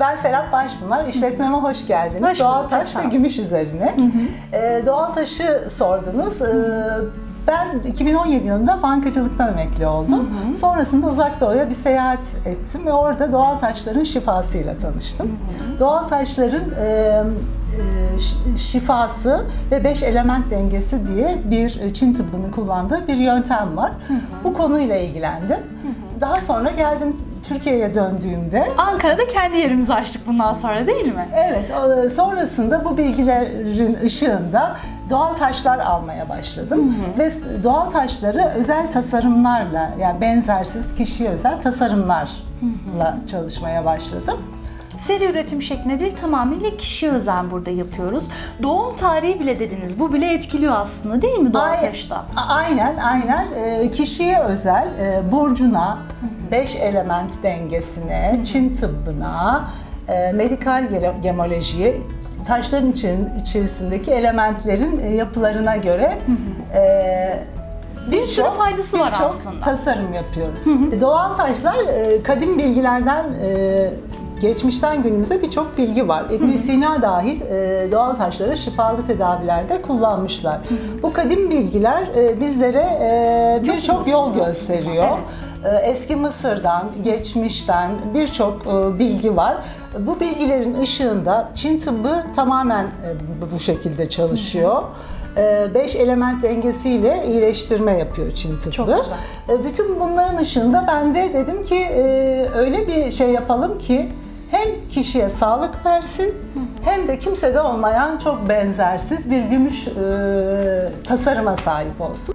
Ben Serap Başpınar, işletmeme hoş geldiniz. Hoş doğal taş ve gümüş üzerine. Ee, doğal taşı sordunuz. Ee, ben 2017 yılında bankacılıktan emekli oldum. Sonrasında Uzak Doğu'ya bir seyahat ettim ve orada doğal taşların şifasıyla tanıştım. Doğal taşların e, e, şifası ve beş element dengesi diye bir Çin tıbbının kullandığı bir yöntem var. Bu konuyla ilgilendim. Daha sonra geldim Türkiye'ye döndüğümde Ankara'da kendi yerimizi açtık bundan sonra değil mi? Evet, e, sonrasında bu bilgilerin ışığında doğal taşlar almaya başladım ve s- doğal taşları özel tasarımlarla yani benzersiz kişiye özel tasarımlarla çalışmaya başladım. Seri üretim şeklinde değil tamamıyla kişiye özen burada yapıyoruz. Doğum tarihi bile dediniz. Bu bile etkiliyor aslında değil mi doğal taşta? Aynen, aynen. E, kişiye özel, e, burcuna, beş element dengesine, Çin tıbbına, e, medikal ge- gemolojiye, taşların için, içerisindeki elementlerin e, yapılarına göre e, Bir sürü faydası var birçok aslında. tasarım yapıyoruz. Doğal taşlar e, kadim bilgilerden geçmişten günümüze birçok bilgi var. ibn Sina dahil e, doğal taşları şifalı tedavilerde kullanmışlar. Bu kadim bilgiler e, bizlere e, birçok yol gösteriyor. E, Eski Mısır'dan, geçmişten birçok e, bilgi var. Bu bilgilerin ışığında Çin tıbbı tamamen e, bu- şekilde çalışıyor. E, Beş element dengesiyle iyileştirme yapıyor Çin tıbbı. Çok güzel. E, Bütün bunların ışığında ben de dedim ki e, öyle bir şey yapalım ki hem kişiye sağlık versin hem de kimsede olmayan çok benzersiz bir gümüş e, tasarıma sahip olsun.